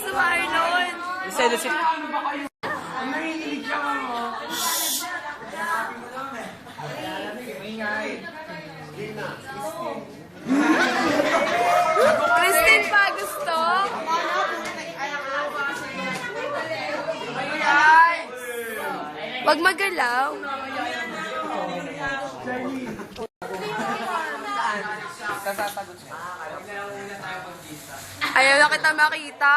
si Marlon. Sino si... Christine pa gusto. Wag magalaw. Kasasagot siya. Ayaw na kita makita.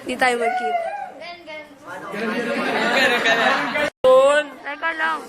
Hindi tayo magkita. Ganun, ganun. Ganun, ganun. Teka lang.